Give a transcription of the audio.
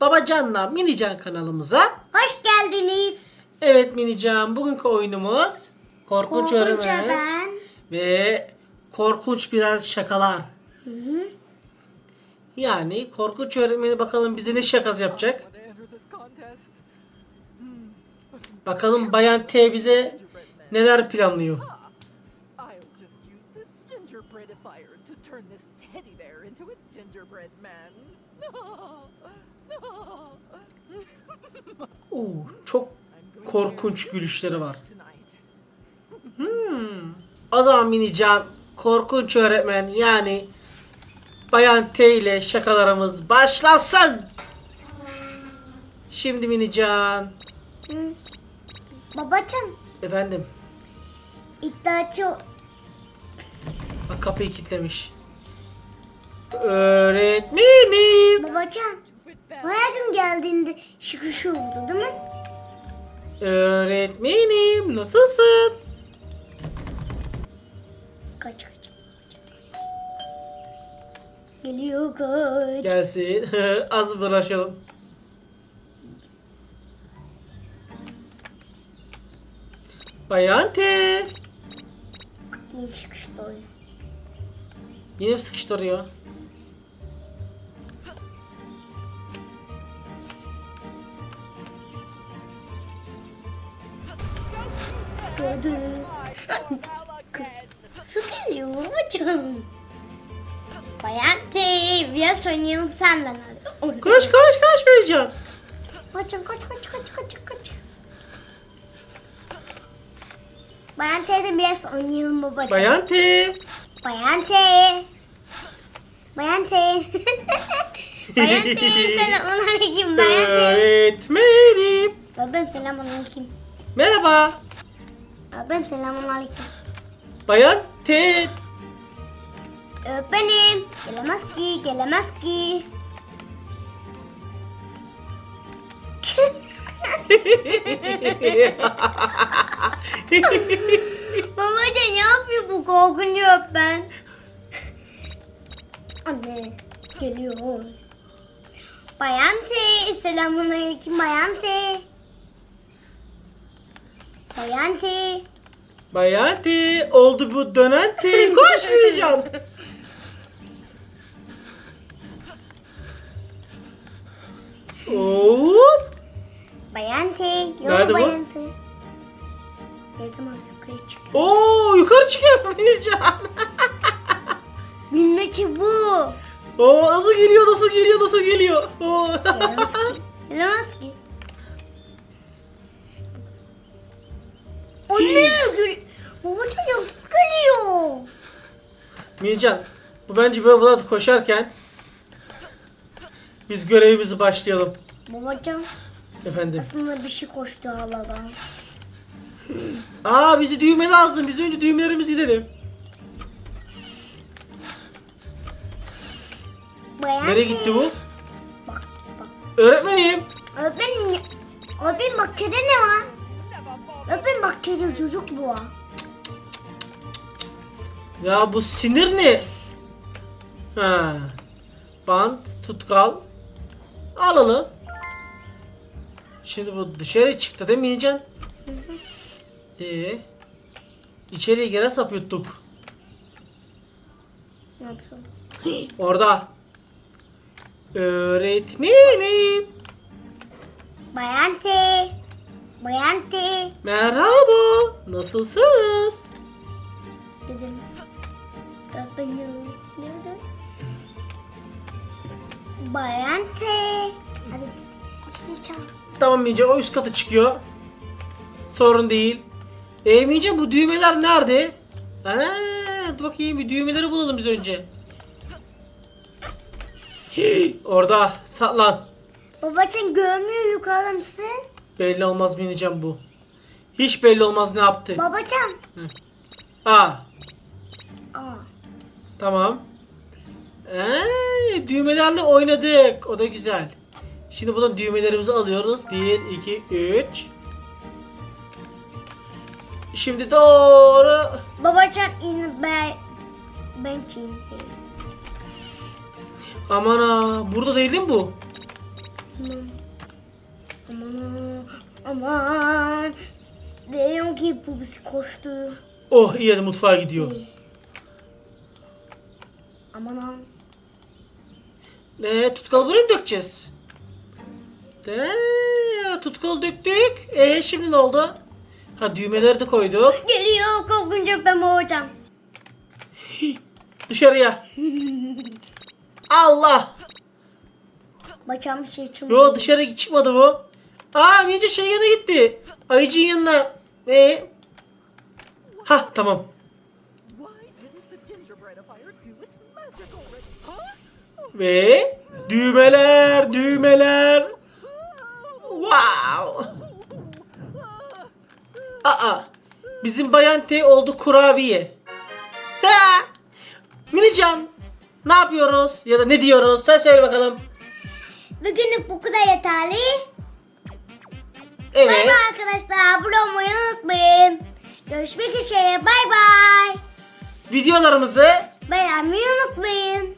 Babacan'la Minican kanalımıza. Hoş geldiniz. Evet Minican bugünkü oyunumuz Korkunç, Korkunç Öğretmen ben. ve korkunç biraz şakalar. Hı hı. Yani korkunç öğretmeni bakalım bize ne şakası yapacak. Bakalım Bayan T bize neler planlıyor. Just use this gingerbreadifier to turn this teddy bear into a gingerbread man. Oo, çok korkunç gülüşleri var. Hmm. O zaman Minican korkunç öğretmen yani Bayan T ile şakalarımız başlasın. Şimdi Minican. Babacım Efendim. iddiaçı Bak kapıyı kilitlemiş. Öğretmenim. bu her gün geldiğinde şıkır şu oldu değil mi? Öğretmenim nasılsın? Kaç kaç. Geliyor kaç. Gelsin. Az uğraşalım. Bayan T. Yine şıkıştı oyun. Yine sıkıştırıyor? Gördü. Su geliyor babacım. Bayan T, biraz oynayalım senden. Koş koş koş Minican. Kaçın kaç kaç kaç kaç kaç. Bayan T'de biraz oynayalım babacığım. Bayan T. Bayan T. Bayan T. Bayan T. Selamun aleyküm Bayan T. Öğretmenim. Babam selamun aleyküm. Merhaba. Babam selamun aleyküm. Bayan T. Öğretmenim. Gelemez ki gelemez ki. Babacığım ne yapıyor bu korkunç öğretmen? Anne geliyor. Bayan T. Selamun aleyküm Bayan T. Bayan T. Bayan T. Oldu bu dönen T. Koş Minican. Hop. Bayan T. Yok Nerede bu? Bayan Evet tamam yukarı çık. Oo yukarı çıkıyor Minican. Bilme çubuğu. Oo nasıl geliyor nasıl geliyor nasıl geliyor. Oo. Gelemez ki. Gelemez ki. Anne gör. Babacığım yastık geliyor. Minican bu bence böyle buna koşarken biz görevimizi başlayalım. Babacığım Efendim. aslında bir şey koştu haladan. Aa bizi düğme lazım. Biz önce düğmelerimizi gidelim. Bayan Nereye gitti bu? Bak bak. Öğretmenim. Öğretmenim, öğretmenim bahçede ne var? Öğretmenim bahçede çocuk bu. Ya bu sinir ne? Ha. Bant, tutkal. Alalım. Şimdi bu dışarı çıktı değil mi Yiğcan? Ee, içeriye gene sap yuttuk. Ne yapıyor? Orada. Öğretmenim. Bayan T. Bayan T. Merhaba. Nasılsınız? Dedim. Nerede? Bayan T. Hadi çal. Tamam Mince o üst kata çıkıyor. Sorun değil. E Mince bu düğmeler nerede? Ha, dur bakayım bir düğmeleri bulalım biz önce. Hii, orada saklan. Babacığım görmüyor yukarıda mısın? Belli olmaz Mineceğim bu. Hiç belli olmaz ne yaptı. Babacığım. Aa Aa. tamam. Ee, düğmelerle oynadık. O da güzel. Şimdi buradan düğmelerimizi alıyoruz. 1, 2, 3. Şimdi doğru. Babacığım in ben ben çiğneyim. Aman ha. Burada değil mi bu? Aman. Aman. Aman. Diyorum ki bu bizi koştu. Oh iyi hadi mutfağa gidiyor. Aman aman. Ne tutkal buraya mı dökeceğiz? De, tutkal döktük. E şimdi ne oldu? Ha düğmeleri de koyduk. Geliyor korkunca ben hocam. Dışarıya. Allah. Bacağım şey için. Yo dışarı çıkmadı bu. Aa Mince şey yanına gitti. Ayıcığın yanına. E Ha tamam. Ve düğmeler, düğmeler. Wow. Aa, bizim Bayan T oldu kurabiye. Ha! Minican, ne yapıyoruz? Ya da ne diyoruz? Sen söyle bakalım. Bugünlük bu kadar yeterli. Bay Evet. bay arkadaşlar. Abone olmayı unutmayın. Görüşmek üzere. Bay bay. Videolarımızı Beğenmeyi unutmayın.